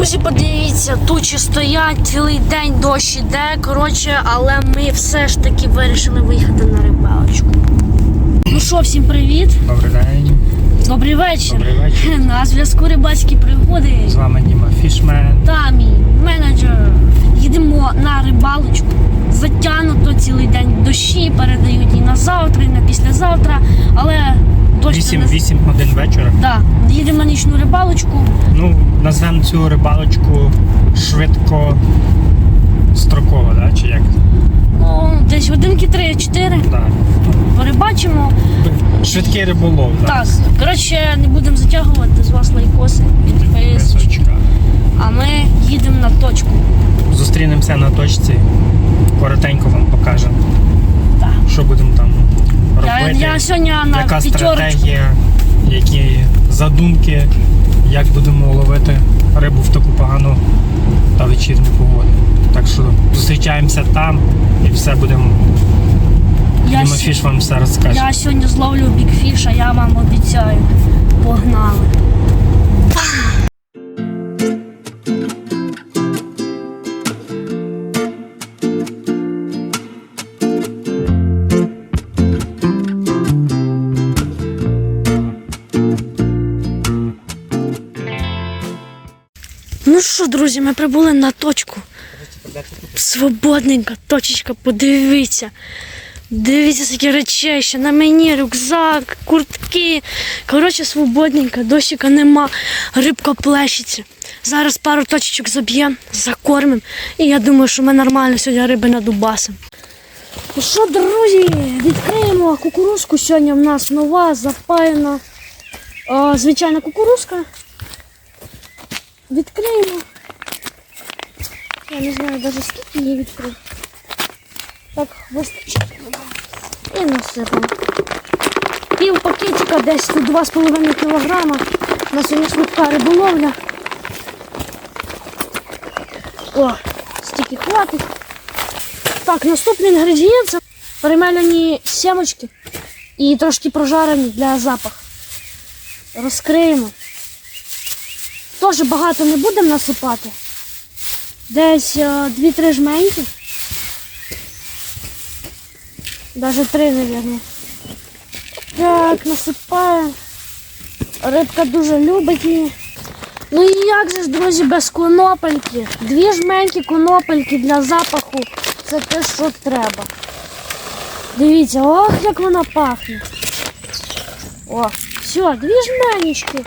Друзі, подивіться, тучі стоять, цілий день дощ іде. Коротше, але ми все ж таки вирішили виїхати на рибалочку. Ну що, всім привіт! Добрий день, Добрий вечір! добрий вечір. На зв'язку рибальські пригоди. З вами Діма Фішмен. Та мій менеджер. Їдемо на рибалочку. Затягнуто цілий день дощі, передають і на завтра, і на післязавтра. Але дощ 8, не 8 годин вечора. Да, їдемо на нічну рибалочку. Ну, назвемо цю рибалочку швидко строково, да? чи як? Ну, десь годинки 3-4. Да. Порибачимо. Швидкий риболов, да? Так, коротше, не будемо затягувати з вас лайкоси, підписочки. А ми їдемо на точку. Зустрінемося на точці. Коротенько вам покажемо, Так. що будемо там робити. я сьогодні на яка п'ятерочку. стратегія, які задумки, як будемо ловити рибу в таку погану та вечірню погоду. Так що зустрічаємося там і все будемо. Я, Діма Фіш вам все розкаже. я сьогодні зловлю бікфіша, я вам обіцяю. Погнали. Ну що, друзі, ми прибули на точку. Свободненька точечка, подивіться. Дивіться, скільки речей ще на мені, рюкзак, куртки. Коротше, свободненька, дощика нема, рибка плещеться. Зараз пару точечок заб'ємо, закормимо. І я думаю, що ми нормально сьогодні риби надубасимо. Ну що, друзі, відкриємо кукурузку. Сьогодні в нас нова, запаяна. Звичайна кукурузка. Відкриємо. Я не знаю навіть скільки її відкрив. Так, вистачить. І насипаємо. Пів пакетика десь тут 2,5 кілограма. У нас сьогодні швидка риболовля. О, стільки хватить. Так, наступний інгредієнт це перемелені сімочки і трошки прожарені для запаху. Розкриємо. Теж багато не будемо насипати. Десь е, дві-три жменьки. Даже три, мабуть. Так, насипаємо. Рибка дуже любить її. Ну і як же ж, друзі, без конопельки? Дві жменьки конопельки для запаху. Це те, що треба. Дивіться, ох, як вона пахне. О, все, дві жменечки.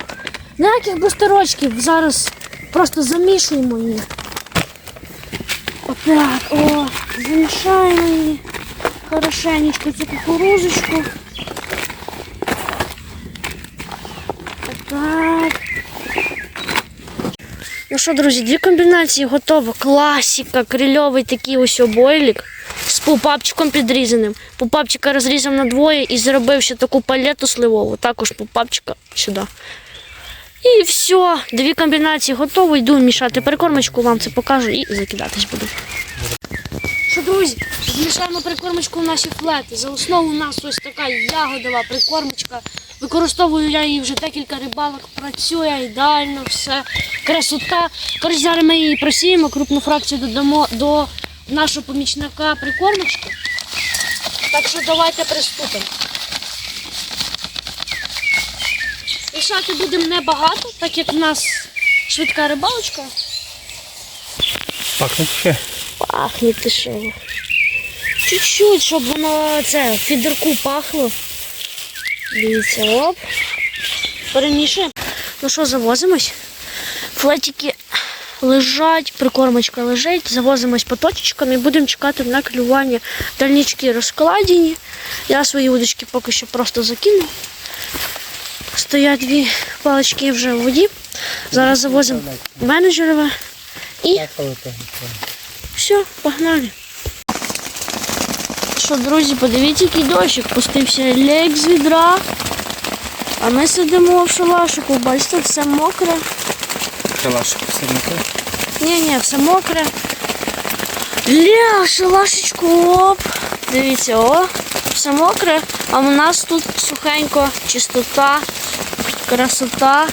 Ніяких бустерочків. Зараз просто замішуємо її. Отак, о, замішаємо її. Хорошенечко цю кукурузочку. Так. Ну що, друзі, дві комбінації готово. Класіка, крильовий такий ось обойлік з пупапчиком підрізаним. Пупапчика розрізав на двоє і зробив ще таку палету сливову, також пупапчика сюди. І все, дві комбінації готові. Йду мішати прикормочку, вам це покажу і закидатись буду. Що, друзі, змішаємо прикормочку в наші флети. За основу у нас ось така ягодова прикормочка. Використовую я її вже декілька рибалок, працює ідеально, все красота. Коротше, зараз ми її просіємо, крупну фракцію додамо до нашого помічника прикормочки. Так що давайте приступимо. Мішати будемо небагато, так як в нас швидка рибалочка. Пахнуть ще. Пахне ти що. Чуть-чуть, щоб воно це фідерку пахло. Дивіться, оп. Перемішуємо. Ну що, завозимось. Флетики лежать, прикормочка лежить, завозимось по точечкам і будемо чекати на клювання. Дальнички розкладені. Я свої удочки поки що просто закину. Стоять дві палички вже в воді. Зараз завозимо менеджерове і все, погнали. Що, друзі, подивіться, який дощик. Пустився лек з відра. А ми сидимо в шалашику, бачите, все мокре. Шалашик сирники. Ні, ні, все мокре. Ля, шалашечку, оп. Дивіться, о, все мокре. А у нас тут сухенько, чистота, красота.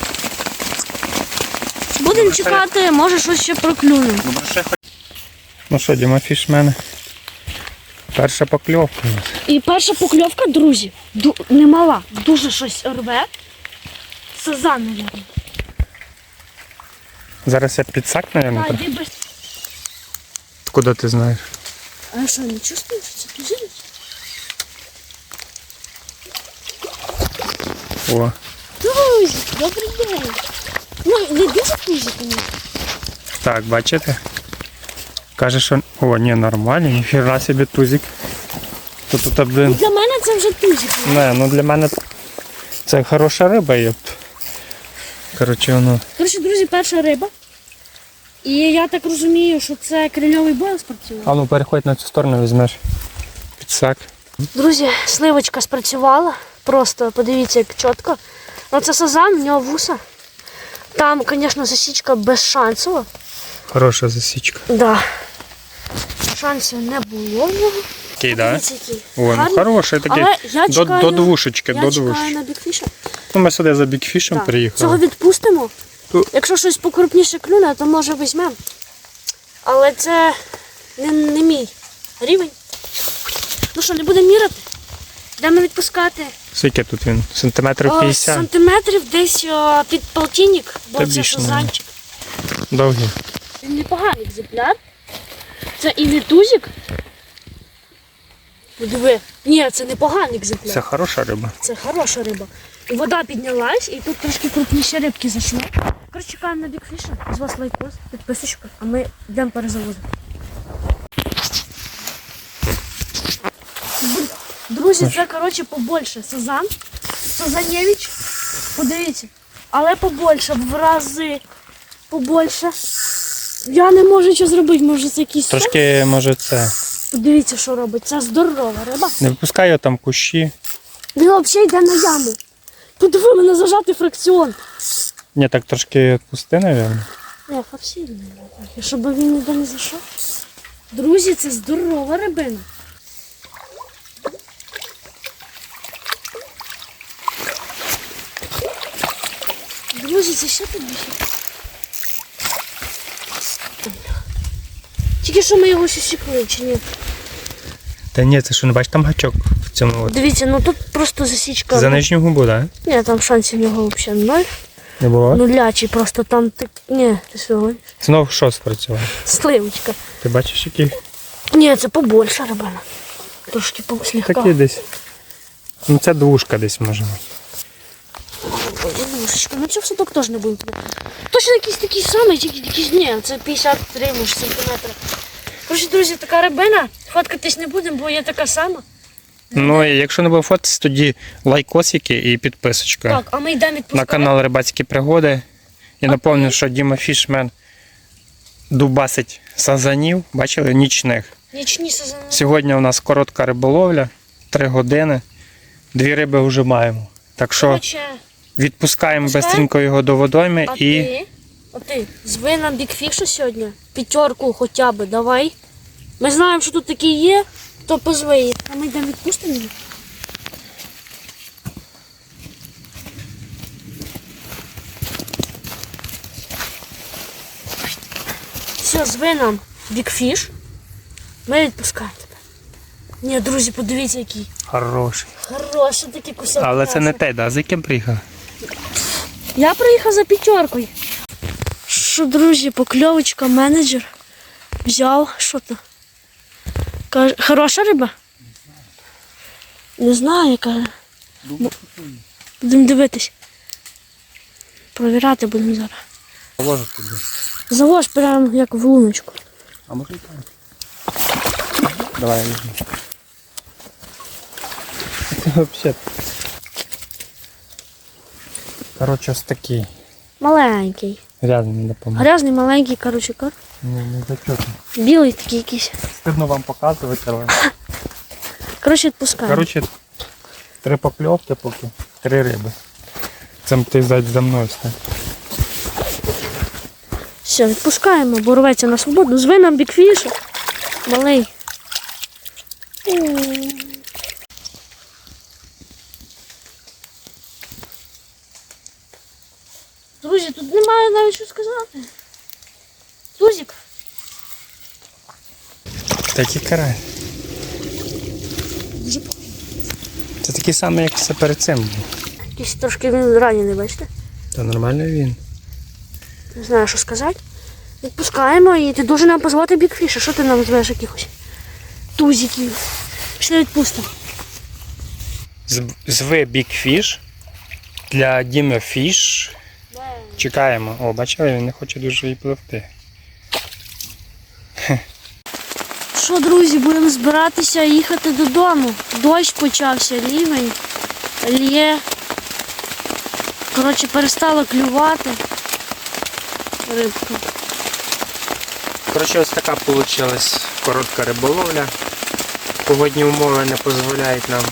Будемо чекати, може щось ще проклюне. Ну що, Діма Фішмен. Перша покльовка. у нас. І перша покльовка, друзі, ду- немала. Дуже щось рве. Сазан, мабуть. Зараз я підсак, мабуть. Так, без... Куди ти знаєш? А що, не чувствуєш, це тузинець? О, Друзі, добрий день. Ну, не дуже тузик, ні. так, бачите? Каже, що. О, ні, нормально, ніфіга собі тузик. То тут, блин. Для мене це вже тузик. Не, ну для мене це хороша риба, єпт. Коротше, воно. Коротше, друзі, перша риба. І я так розумію, що це крильовий бойл спрацював. А ну переходь на цю сторону, візьмеш підсак. Друзі, сливочка спрацювала. Просто подивіться, як чітко. Ну це сазан, в нього вуса. Там, звісно, засічка безшансова. Хороша засічка. Да. Шансів не було в нього. Такий, да? Який. О, ну Гарний. хороший такий. Але я До, чекаю, до двушечки, я до чекаю двушечки. на бікфіша. Ну, ми сюди за бікфішем Так. приїхали. Цього відпустимо. Ту- Якщо щось покрупніше клюне, то може візьмемо. Але це не, не мій рівень. Ну що, не будемо міряти? Йдемо відпускати. Скільки тут він? Сантиметрів О, 50? сантиметрів десь о, під полтинник, бо Та це більше, сазанчик. Довгий. Він непоганий екземпляр. Це і не тузик. Диви. Ні, це непоганий екземпляр. Це хороша риба. Це хороша риба. І вода піднялась, і тут трошки крупніші рибки зайшли. Коротше, чекаємо на бікфіша. З вас лайкос, підписочка, а ми йдемо перезавозимо. Друзі, це коротше побольше. Сазан. Сазанєвич. Подивіться. Але побольше, в рази побольше. Я не можу що зробити, може це якийсь. сон? Трошки, може, це. Подивіться, що робить. Це здорова риба. Не випускай там кущі. Він взагалі йде на яму. Подиви мене зажатий фракціон. Ні, так трошки відпусти, мабуть. Не. Щоб він ніде не зайшов. Друзі, це здорова рибина. Друзі, це ще? Тільки що ми його ще сікли, чи ні? Та ні, це що, не бачиш там гачок в цьому от. Дивіться, ну тут просто засічка. За нижню губу, так? Ні, там шансів в нього взагалі ноль. Не було? Нулячий, просто там так. Ні, ти що? Знов що спрацював? Сливочка. Ти бачиш, який? Ні, це побольша рибина. Трошки по- слегка. Такі десь. Ну це двушка десь може. Одинушечка. Ну цього садок теж не буде. Точно якийсь такий самий, тільки якийсь ні, це 53 може, сантиметри. Коротше, друзі, така рибина. Фоткатись не будемо, бо є така сама. Ну, і якщо не буде фотись, тоді лайкосики і підписочка Так, а ми йдемо на канал Рибацькі пригоди. І напомню, що Діма Фішмен дубасить сазанів, бачили, нічних. Нічні сезони. Сьогодні у нас коротка риболовля, 3 години. Дві риби вже маємо. Так що Коротше, відпускаємо Відпускаємо? швидко його до водойми а і ти, а ти, зви нам бікфіша сьогодні. П'ятерку хоча б, давай. Ми знаємо, що тут такі є, то позви. А ми йдемо відпустимо її. Все, зви нам бікфіш. Ми відпускаємо тебе. Ні, друзі, подивіться, який. хороший. Хороший такий кусок. Але це не м'яса. те, да? з яким приїхав? Я приїхав за п'ятеркою. Що, друзі, покльовочка, менеджер взяв. Що то? Каже, хороша риба? Не знаю, яка. Будемо дивитись. Провіряти будемо зараз. Положу тобі. Завож прямо як в луночку. А може і так? Давай я візьму. Це взагалі. Коротше, ось такий. Маленький. Рядом не допоможе. Грязний, маленький, коротше, кар. Не, не зачетно. Білий такий якийсь. Стидно вам показувати, але. Коротше, відпускаємо. Коротше, три покльовки поки, три риби. Це ти зайдь за мною стань. Все, відпускаємо, бо рветься на свободу. Зви нам бікфіша. Малий. Друзі, тут немає навіть що сказати. Тузик. Такий. Дуже Це такий самий, як все перед цим. Якийсь трошки він ранений, бачите? Та нормально він. Не знаю, що сказати. Відпускаємо і ти дуже нам позвати бікфіша. Що ти нам звеш якихось? Тузиків. Пішли відпустимо. З- Зви Fish для Діми Fish. Чекаємо. О, бачили, він не хоче дуже і пливти. Що, друзі, будемо збиратися їхати додому. Дощ почався, лівень, лє. Коротше, перестало клювати. Рибка. Коротше, ось така вийшла коротка риболовля. Погодні умови не дозволяють нам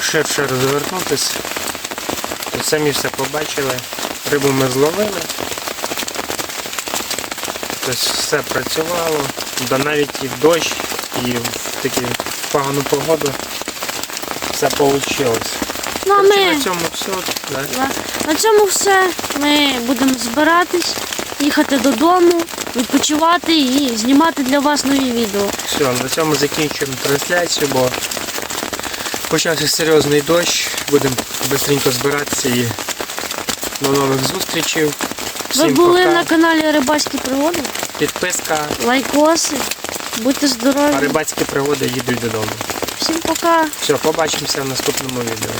ширше розвернутися. Самі все побачили. Рибу ми зловили. Тобто все працювало. Да навіть і в дощ, і в таку погану погоду все вийшло. Ну а ми на цьому все. Да? да, на цьому все. Ми будемо збиратись, їхати додому, відпочивати і знімати для вас нові відео. Все, на цьому закінчуємо трансляцію, бо почався серйозний дощ. Будемо швидко збиратися і до нових зустрічей. Ви були пока. на каналі Рибацькі пригоди. Підписка, Лайкоси. Будьте здорові. а рибацькі пригоди їдуть додому. Всім пока. Все, побачимося в наступному відео.